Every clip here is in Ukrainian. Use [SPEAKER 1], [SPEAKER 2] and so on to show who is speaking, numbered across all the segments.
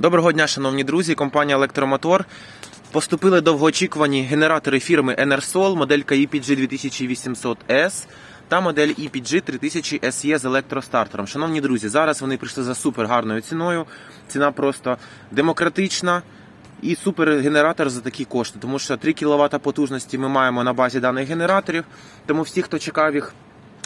[SPEAKER 1] Доброго дня, шановні друзі. Компанія Електромотор. Поступили довгоочікувані генератори фірми Enersol, моделька EPG 2800S та модель EPG 3000 SE з електростартером. Шановні друзі, зараз вони прийшли за супер гарною ціною. Ціна просто демократична. І супергенератор за такі кошти, тому що 3 кВт потужності ми маємо на базі даних генераторів. Тому всі, хто чекав їх,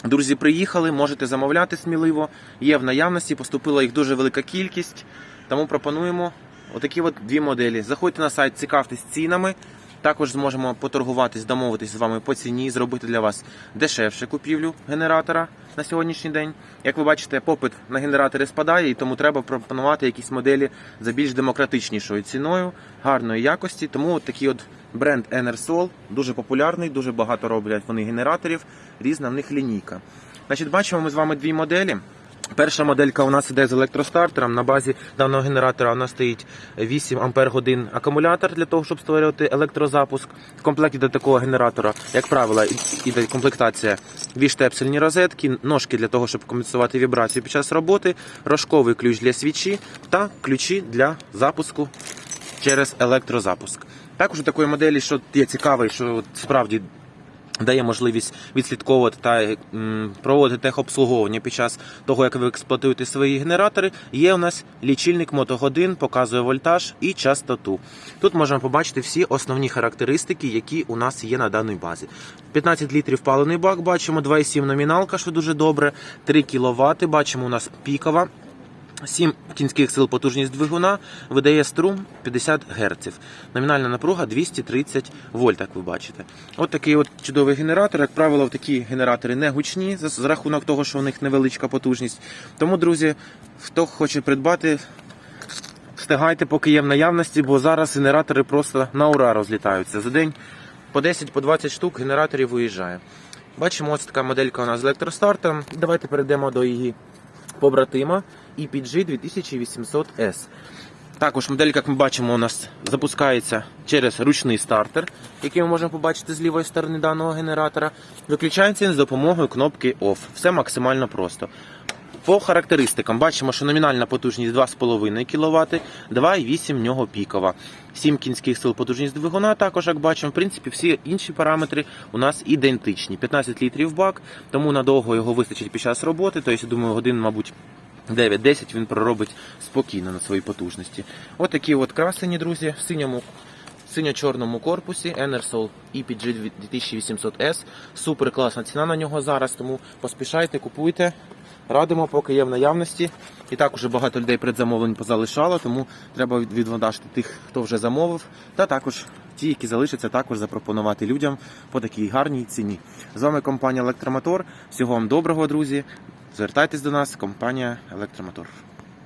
[SPEAKER 1] друзі, приїхали, можете замовляти сміливо. Є в наявності, поступила їх дуже велика кількість. Тому пропонуємо отакі от дві моделі. Заходьте на сайт, цікавтесь цінами. Також зможемо поторгуватись, домовитись з вами по ціні, зробити для вас дешевше купівлю генератора на сьогоднішній день. Як ви бачите, попит на генератори спадає, і тому треба пропонувати якісь моделі за більш демократичнішою ціною, гарної якості. Тому от такий от бренд Enersol дуже популярний, дуже багато роблять вони генераторів, різна в них лінійка. Значить, бачимо ми з вами дві моделі. Перша моделька у нас іде з електростартером. На базі даного генератора у нас стоїть 8 ампер годин акумулятор для того, щоб створювати електрозапуск. В комплекті до такого генератора, як правило, іде комплектація дві штепсельні розетки, ножки для того, щоб компенсувати вібрацію під час роботи, рожковий ключ для свічі та ключі для запуску через електрозапуск. Також у такої моделі, що є цікавий, що справді дає можливість відслідковувати та проводити техобслуговування під час того, як ви експлуатуєте свої генератори. Є у нас лічильник мотогодин, показує вольтаж і частоту. Тут можемо побачити всі основні характеристики, які у нас є на даній базі. 15 літрів паливний бак, бачимо 2,7 номіналка, що дуже добре, 3 кВт, бачимо у нас пікова. 7 кінських сил потужність двигуна видає струм 50 Гц. Номінальна напруга 230 вольт, як ви бачите. От такий от чудовий генератор. Як правило, такі генератори не гучні за рахунок того, що у них невеличка потужність. Тому, друзі, хто хоче придбати, встигайте, поки є в наявності, бо зараз генератори просто на ура розлітаються. За день по 10-20 по 20 штук генераторів виїжджає. Бачимо, ось така моделька у нас з електростартером. Давайте перейдемо до її побратима EPG 2800S. Також моделька, як ми бачимо, у нас запускається через ручний стартер, який ми можемо побачити з лівої сторони даного генератора. Виключається він з допомогою кнопки OFF. Все максимально просто. По характеристикам бачимо, що номінальна потужність 2,5 кВт, 2,8 в нього пікова. 7 кінських сил потужність двигуна. Також, як бачимо, в принципі, всі інші параметри у нас ідентичні. 15 літрів бак, тому надовго його вистачить під час роботи. Тобто, я думаю, годин, мабуть. 9-10 він проробить спокійно на своїй потужності. От такі от красені, друзі, в синьому синьо-чорному корпусі Enersol EPG 2800S. Супер класна ціна на нього зараз, тому поспішайте, купуйте. Радимо, поки є в наявності. І так уже багато людей предзамовлень позалишало, тому треба від- відвантажити тих, хто вже замовив. Та також ті, які залишаться, також запропонувати людям по такій гарній ціні. З вами компанія Електромотор. Всього вам доброго, друзі. Звертайтесь до нас, компанія Електромотор.